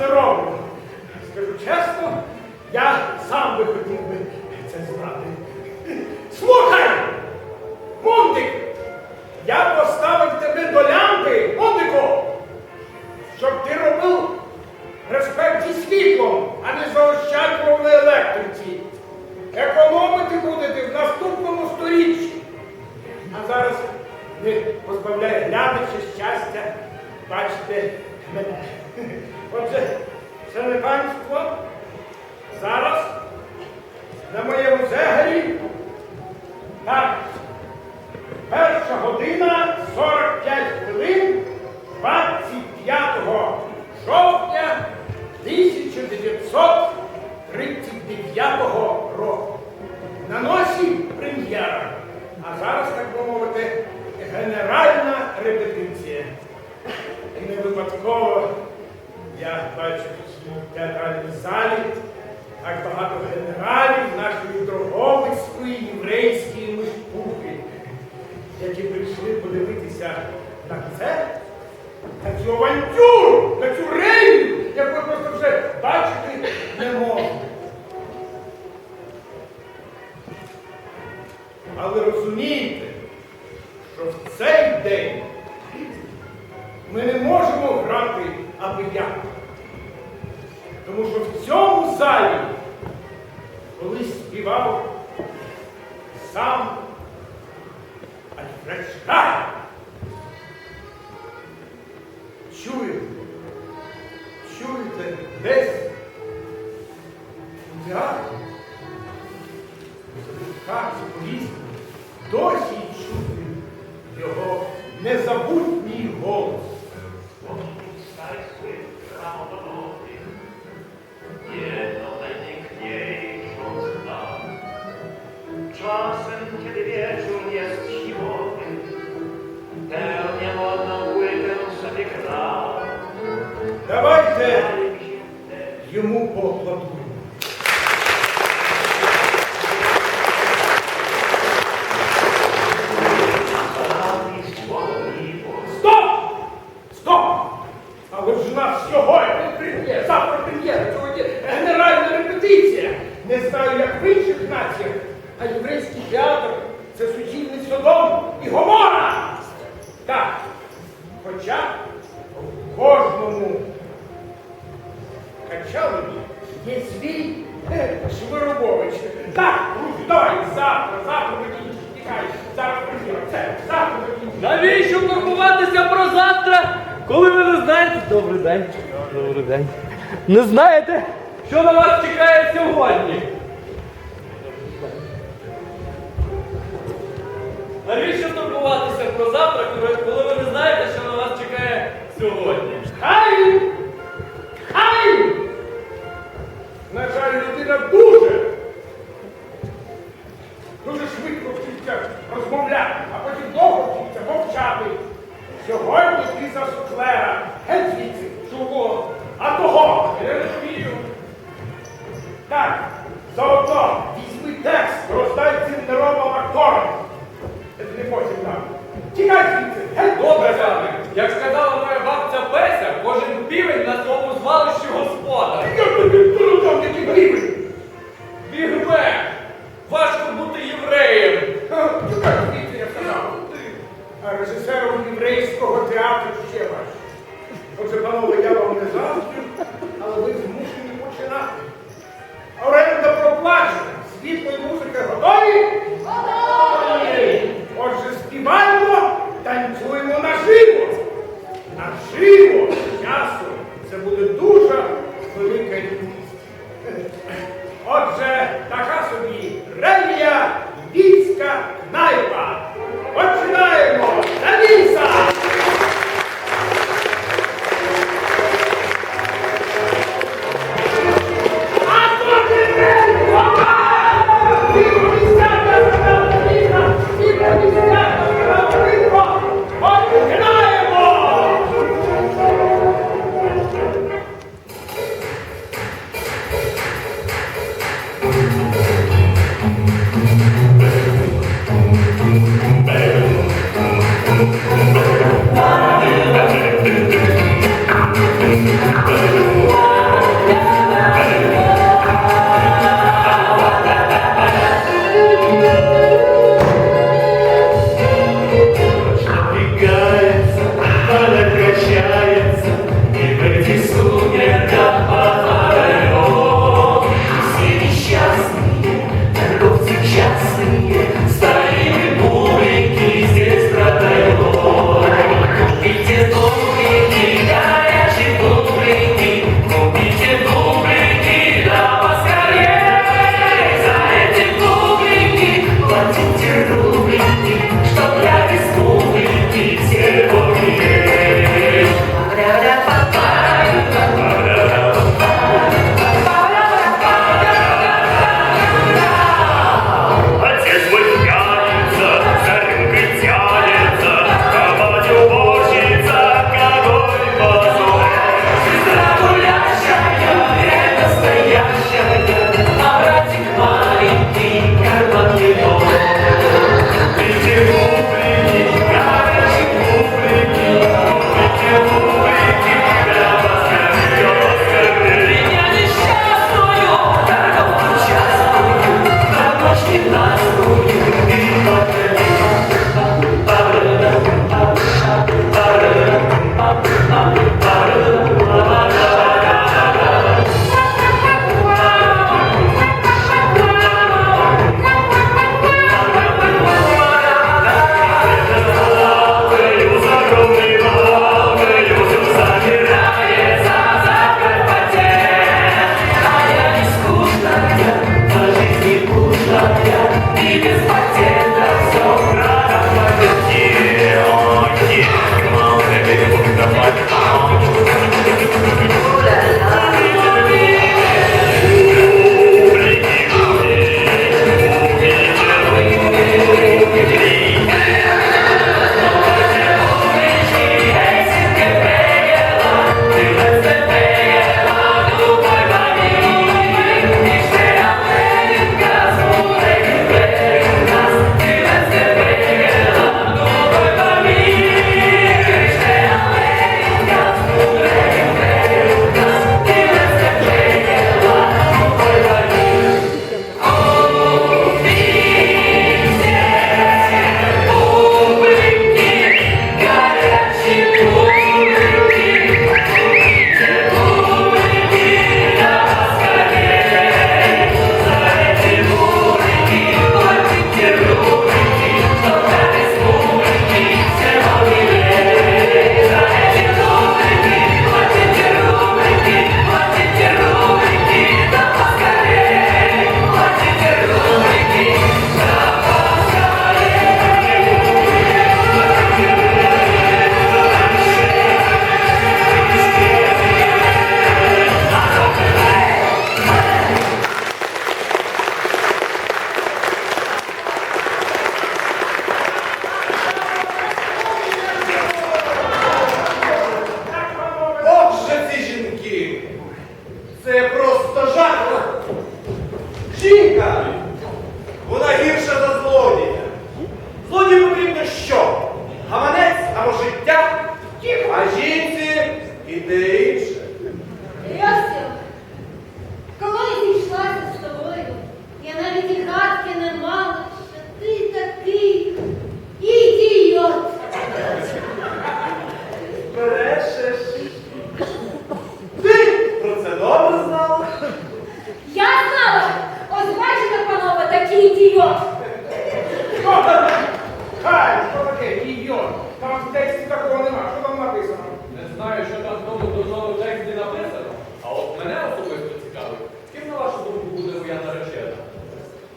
роблю. Скажу чесно, я сам би хотів би це знати. Слухай! Мундик! Я поставив тебе до лямпи, Мундику! Щоб ти робив респект зі світлом, а не заощаджував на електриці. Економити будете в наступному сторіччі. А зараз не позбавляє глядача щастя бачити мене. Отже, шановне панство, зараз на моєму зегорі так, перша година 45 хвилин 25 жовтня 1939 року. На носі прем'єра. А зараз, так би мовити, генеральна репетиція. І не випадково я бачу в театральній залі сам Czasem, kiedy wieczór jest siłowy, tę niemodną płytę sobie gra. Давайте йому czasami. Стоп! Стоп! Але ж нас сьогодні завтра прем'єра, сьогодні генеральна репетиція. Не знаю, як в інших націях, а єврейський театр це суцільний Содом і Гомора. Так. Хоча в кожному качалові є свій е, Швиробович. Так, друзі, давай, завтра, завтра викінчиш, тікай, зараз прем'єра, все, завтра викінчиш. Навіщо турбуватися про завтра, коли ви не знаєте? Добрий день. Добрий день. Не знаєте, що на вас чекає сьогодні? Навіщо турбуватися про завтра, коли- ви не знаєте, що на вас чекає сьогодні? Хай! Хай! На жаль, людина дуже, дуже швидко вчиться розмовляти, а потім довго вчиться мовчати. Сьогодні ти за суфлера. Як сказала моя бабця Песя, кожен півень на своєму звалищі господар. Я тобі там такий гривень.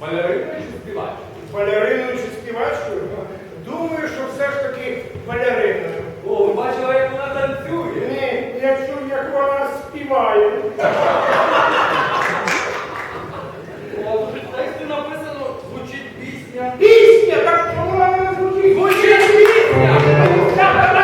Балериною чи співачкою? Балериною чи співачкою? Ну, думаю, що все ж таки балериною. О, ви бачили, як вона танцює? Ні, я чув, як вона співає. О, тут звучить пісня. Пісня! Так чому вона не звучить? Звучить пісня! Так,